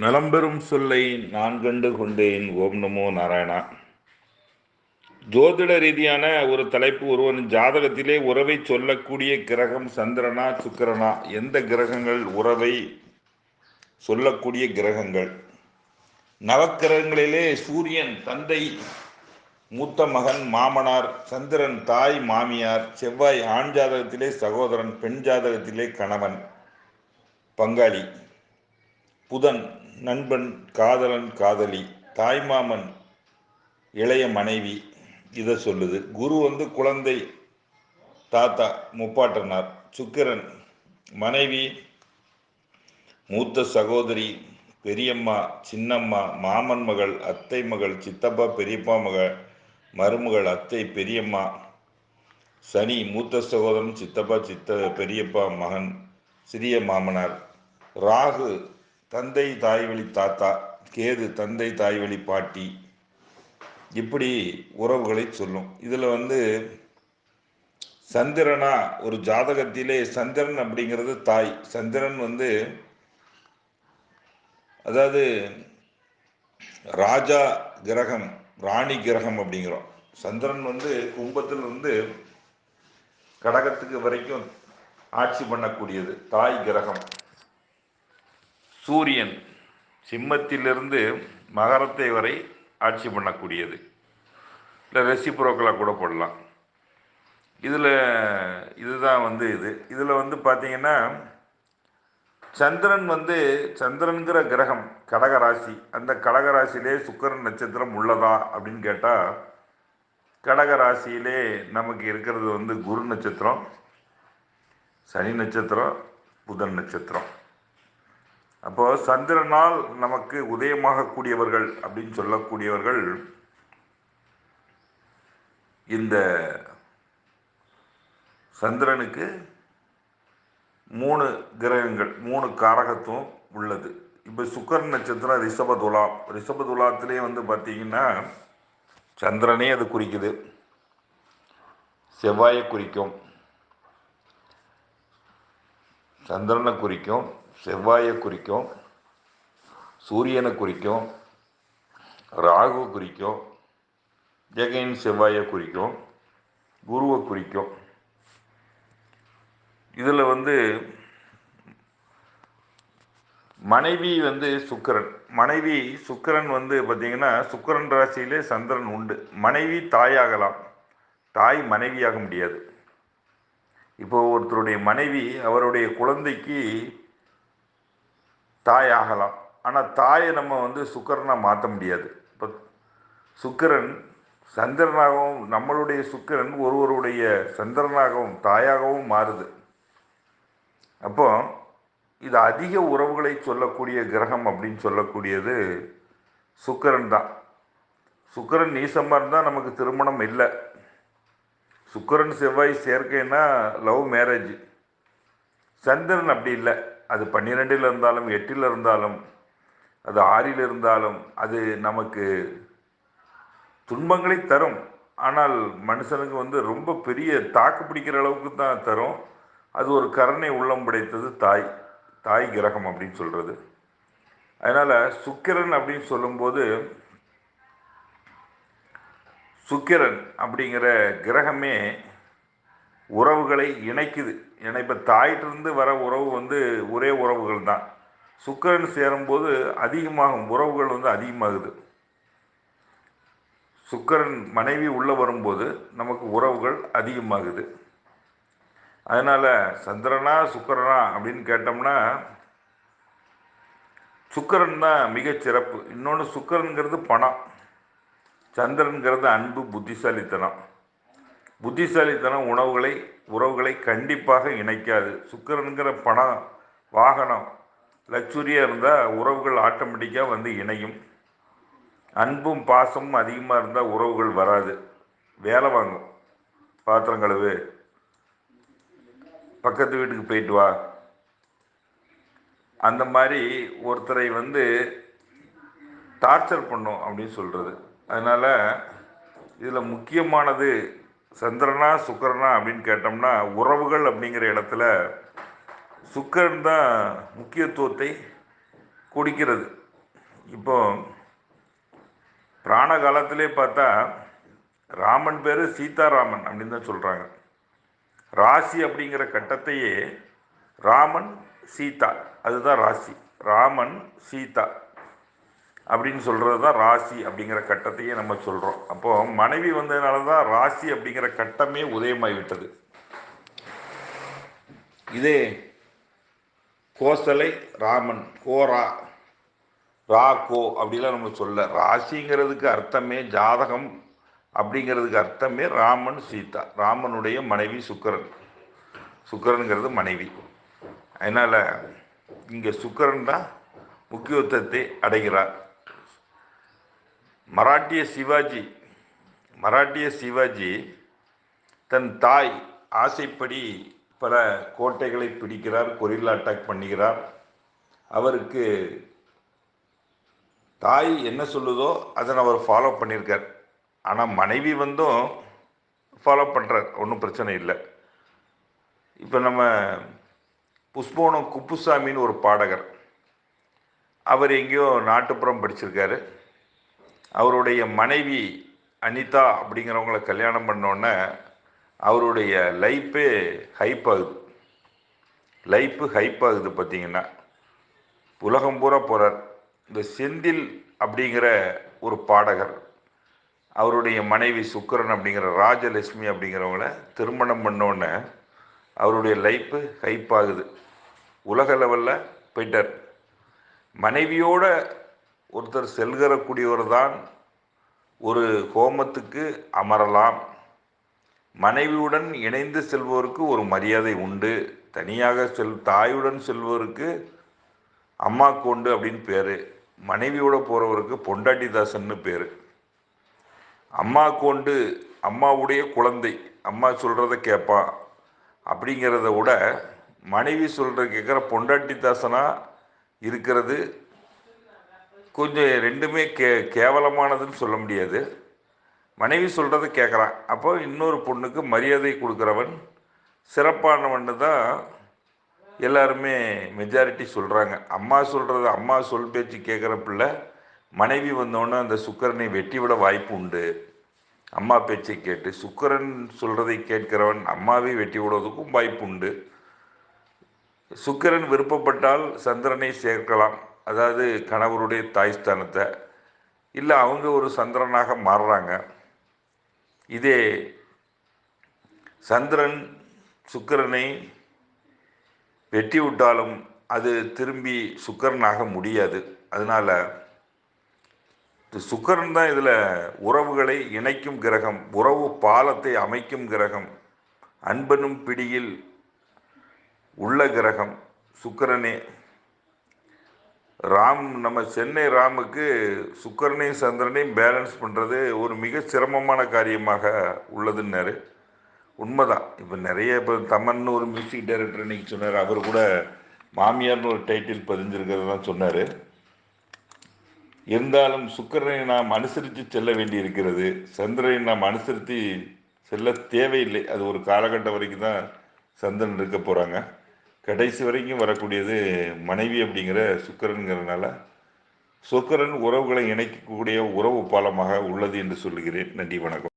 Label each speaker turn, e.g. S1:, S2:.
S1: நலம்பெறும் சொல்லை நான் கண்டு கொண்டேன் ஓம் நமோ நாராயணா. ஜோதிட ரீதியான ஒரு தலைப்பு ஒருவன் ஜாதகத்திலே உறவை சொல்லக்கூடிய கிரகம் சந்திரனா சுக்கிரனா எந்த கிரகங்கள்? உறவை சொல்லக்கூடிய கிரகங்கள். நவக்கிரகங்களிலே சூரியன் தந்தை மூத்த மகன் மாமனார் சந்திரன் தாய் மாமியார் செவ்வாய் ஆண் ஜாதகத்திலே சகோதரன் பெண் ஜாதகத்திலே கணவன் பங்காளி புதன் நண்பன் காதலன் காதலி தாய்மாமன் இளைய மனைவி இதை சொல்லுது. குரு வந்து குழந்தை தாத்தா முப்பாட்டனார் சுக்கிரன் மனைவி மூத்த சகோதரி பெரியம்மா சின்னம்மா மாமன் மகள் அத்தை மகள் சித்தப்பா பெரியப்பா மகள் மருமகள் அத்தை பெரியம்மா சனி மூத்த சகோதரன் சித்தப்பா சித்த பெரியப்பா மகன் சிறிய மாமனார் ராகு தந்தை தாய்வழி தாத்தா கேது தந்தை தாய்வழி பாட்டி இப்படி உறவுகளை சொல்லும். இதில் வந்து சந்திரனா ஒரு ஜாதகத்திலே சந்திரன் அப்படிங்கிறது தாய். சந்திரன் வந்து அதாவது ராஜா கிரகம் ராணி கிரகம் அப்படிங்கிறோம். சந்திரன் வந்து கும்பத்தில் இருந்து கடகத்துக்கு வரைக்கும் ஆட்சி பண்ணக்கூடியது தாய் கிரகம். சூரியன் சிம்மத்திலிருந்து மகரத்தை வரை ஆட்சி பண்ணக்கூடியது. இல்லை ரெசிப்ரோக்கலாக கூட போடலாம். இதில் இதுதான் வந்து இது. இதில் வந்து பார்த்தீங்கன்னா சந்திரன் வந்து சந்திரனுங்கிற கிரகம் கடகராசி அந்த கடகராசியிலே சுக்கரன் நட்சத்திரம் உள்ளதா அப்படின்னு கேட்டால் கடகராசியிலே நமக்கு இருக்கிறது வந்து குரு நட்சத்திரம் சனி நட்சத்திரம் புதன் நட்சத்திரம். அப்போ சந்திரனால் நமக்கு உதயமாகக்கூடியவர்கள் அப்படின்னு சொல்லக்கூடியவர்கள் இந்த சந்திரனுக்கு மூணு கிரகங்கள் மூணு காரகத்துவம் உள்ளது. இப்போ சுக்கர் நட்சத்திரம் ரிஷபதுலா ரிஷபதுலாத்திலே வந்து பார்த்தீங்கன்னா சந்திரனே அது குறிக்குது. செவ்வாயை குறிக்கும். சந்திரனை குறிக்கும். செவ்வாயை குறிக்கும் சூரியனை குறிக்கும் ராகு குறிக்கும் ஜெகையின் செவ்வாயை குறிக்கும் குருவை குறிக்கும். இதில் வந்து மனைவி வந்து சுக்கரன். மனைவி சுக்கரன் வந்து பார்த்திங்கன்னா சுக்கரன் ராசியிலே சந்திரன் உண்டு. மனைவி தாயாகலாம். தாய் மனைவியாக முடியாது. இப்போ ஒருத்தருடைய மனைவி அவருடைய குழந்தைக்கு தாய் ஆகலாம் ஆனால் தாயை நம்ம வந்து சுக்கரனாக மாற்ற முடியாது. இப்போ சுக்கரன் சந்திரனாகவும் நம்மளுடைய சுக்கரன் ஒருவருடைய சந்திரனாகவும் தாயாகவும் மாறுது. அப்போ இது அதிக உறவுகளை சொல்லக்கூடிய கிரகம் அப்படின்னு சொல்லக்கூடியது சுக்கரன் தான். சுக்கரன் நீசமாக இருந்தால் நமக்கு திருமணம் இல்லை. சுக்கரன் செவ்வாய் சேர்க்கைன்னா லவ் மேரேஜ். சந்திரன் அப்படி இல்லை. அது பன்னிரெண்டில் இருந்தாலும் எட்டில் இருந்தாலும் அது ஆறில் இருந்தாலும் அது நமக்கு துன்பங்களை தரும். ஆனால் மனுஷனுக்கு வந்து ரொம்ப பெரிய தாக்கு பிடிக்கிற அளவுக்கு தான் தரும். அது ஒரு கருணை உள்ளம் படைத்தது தாய் தாய் கிரகம் அப்படின்னு சொல்கிறது அதனால் சுக்கிரன் அப்படின்னு சொல்லும்போது சுக்கிரன் அப்படிங்கிற கிரகமே உறவுகளை இணைக்குது. ஏன்னா இப்போ தாயிட்டிருந்து வர உறவு வந்து ஒரே உறவுகள் தான். சுக்கரன் சேரும்போது அதிகமாகும். உறவுகள் வந்து அதிகமாகுது. சுக்கரன் மனைவி உள்ளே வரும்போது நமக்கு உறவுகள் அதிகமாகுது. அதனால் சந்திரனா சுக்கரனா அப்படின்னு கேட்டோம்னா சுக்கரன் தான் மிகச்சிறப்பு இன்னொன்று சுக்கரனுங்கிறது பணம். சந்திரனுங்கிறது அன்பு புத்திசாலித்தனம். புத்திசாலித்தனம் உணவுகளை உறவுகளை கண்டிப்பாக இணைக்காது. சுக்கரனுங்கிற பணம் வாகனம் லக்ஸுரியாக இருந்தால் உறவுகள் ஆட்டோமேட்டிக்காக வந்து இணையும். அன்பும் பாசமும் அதிகமாக இருந்தால் உறவுகள் வராது. வேலை வாங்கும். பாத்திரம் கழுவு. பக்கத்து வீட்டுக்கு போயிட்டு வா. அந்த மாதிரி ஒருத்தரை வந்து டார்ச்சர் பண்ணும் அப்படின்னு சொல்கிறது அதனால் இதில் முக்கியமானது சந்திரனா சுக்கரனா அப்படின்னு கேட்டோம்னா உறவுகள் அப்படிங்கிற இடத்துல சுக்கரன் தான் முக்கியத்துவத்தை கொடுக்கிறது. இப்போ பிராண காலத்திலே பார்த்தா ராமன் பேர் சீதாராமன் அப்படின்னு தான் சொல்கிறாங்க ராசி அப்படிங்கிற கட்டத்தையே ராமன் சீதா. அதுதான் ராசி. ராமன் சீதா. அப்படின்னு சொல்கிறது தான் ராசி அப்படிங்கிற கட்டத்தையே நம்ம சொல்கிறோம் அப்போது மனைவி வந்ததுனால தான் ராசி அப்படிங்கிற கட்டமே உதயமாகிவிட்டது இதே கோசலை ராமன் கோரா ரா கோ அப்படிலாம் நம்ம சொல்ல ராசிங்கிறதுக்கு அர்த்தமே ஜாதகம் அப்படிங்கிறதுக்கு அர்த்தமே ராமன் சீதா. ராமனுடைய மனைவி சுக்கரன். சுக்கரனுங்கிறது மனைவி. அதனால் இங்கே சுக்கரன் தான் முக்கியத்துவத்தை அடைகிறார். மராட்டிய சிவாஜி மராட்டிய சிவாஜி தன் தாய் ஆசைப்படி பல கோட்டைகளை பிடிக்கிறார் கொரில்லா அட்டாக் பண்ணுகிறார். அவருக்கு தாய் என்ன சொல்லுதோ அதை அவர் ஃபாலோ பண்ணியிருக்கார். ஆனால் மனைவி வந்தும் ஃபாலோ பண்ணுறார் ஒன்றும் பிரச்சனை இல்லை. இப்போ நம்ம புஷ்போனம் குப்புசாமின்னு ஒரு பாடகர். அவர் எங்கேயோ நாட்டுப்புறம் படிச்சிருக்காரு. அவருடைய மனைவி அனிதா அப்படிங்கிறவங்கள கல்யாணம் பண்ணோன்னே அவருடைய லைஃபே ஹைப் ஆகுது. லைஃபு ஹைப் ஆகுது பார்த்தீங்கன்னா. உலகம் பூரா போகிறார் இந்த செந்தில் அப்படிங்கிற ஒரு பாடகர் அவருடைய மனைவி சுக்கரன் அப்படிங்கிற ராஜலட்சுமி அப்படிங்கிறவங்கள திருமணம் பண்ணோன்னே அவருடைய லைஃப்பு ஹைப் ஆகுது. உலக லெவலில் போயிட்டார். மனைவியோட ஒருத்தர் செல்கிறக்கூடியவர் தான் ஒரு ஹோமத்துக்கு அமரலாம். மனைவியுடன் இணைந்து செல்வோருக்கு ஒரு மரியாதை உண்டு. தனியாக செல் தாயுடன் செல்வோருக்கு அம்மா கொண்டு அப்படின்னு பேர். மனைவியோட போகிறவருக்கு பொண்டாட்டி தாசன்னு பேர். அம்மா கொண்டு அம்மாவுடைய குழந்தை அம்மா சொல்கிறத கேட்பான் அப்படிங்கிறத விட மனைவி சொல்கிற கேட்குற பொண்டாட்டி தாசனாக இருக்கிறது கொஞ்சம் ரெண்டுமே கே கேவலமானதுன்னு சொல்ல முடியாது. மனைவி சொல்கிறத கேட்குறான் அப்போ இன்னொரு பொண்ணுக்கு மரியாதை கொடுக்குறவன் சிறப்பானவன் தான் எல்லாருமே மெஜாரிட்டி சொல்கிறாங்க அம்மா சொல்கிறது அம்மா சொல் பேச்சு கேட்குற பிள்ளை மனைவி வந்தோடனே அந்த சுக்கரனை வெட்டி விட வாய்ப்பு உண்டு. அம்மா பேச்சை கேட்டு சுக்கரன் சொல்கிறதை கேட்கிறவன் அம்மாவை வெட்டி விடுவதற்கும் வாய்ப்பு உண்டு. சுக்கரன் விருப்பப்பட்டால் சந்திரனை சேர்க்கலாம். அதாவது கணவருடைய தாய் ஸ்தானத்தை இல்லை அவங்க ஒரு சந்திரனாக மாறுறாங்க. இதே சந்திரன் சுக்கரனை வெட்டி விட்டாலும் அது திரும்பி சுக்கரனாக முடியாது. அதனால் சுக்கரன் தான் இதில் உறவுகளை இணைக்கும் கிரகம் உறவு பாலத்தை அமைக்கும் கிரகம் அன்பனும் பிடியில் உள்ள கிரகம் சுக்கரனே. ராம் நம்ம சென்னை ராமுக்கு சுக்கரனையும் சந்திரனையும் பேலன்ஸ் பண்ணுறது ஒரு மிக சிரமமான காரியமாக உள்ளதுன்னாரு. உண்மைதான். இப்போ நிறைய இப்போ தமன் ஒரு மியூசிக் டைரக்டர் இன்னைக்கு சொன்னார். அவர் கூட மாமியார்னு ஒரு டைட்டில் பதிஞ்சிருக்கிறதெல்லாம் சொன்னார். இருந்தாலும் சுக்கரனை நாம் அனுசரித்து செல்ல வேண்டி இருக்கிறது சந்திரனை நாம் அனுசரித்து செல்ல தேவையில்லை. அது ஒரு காலகட்டம் வரைக்கும் தான் சந்திரன் இருக்க போகிறாங்க கடைசி வரைக்கும் வரக்கூடியது மனைவி அப்படிங்கிற சுக்கரனுங்கிறதுனால சுக்கரன் உறவுகளை இணைக்கக்கூடிய உறவு பாலமாக உள்ளது என்று சொல்லுகிறேன். நன்றி வணக்கம்.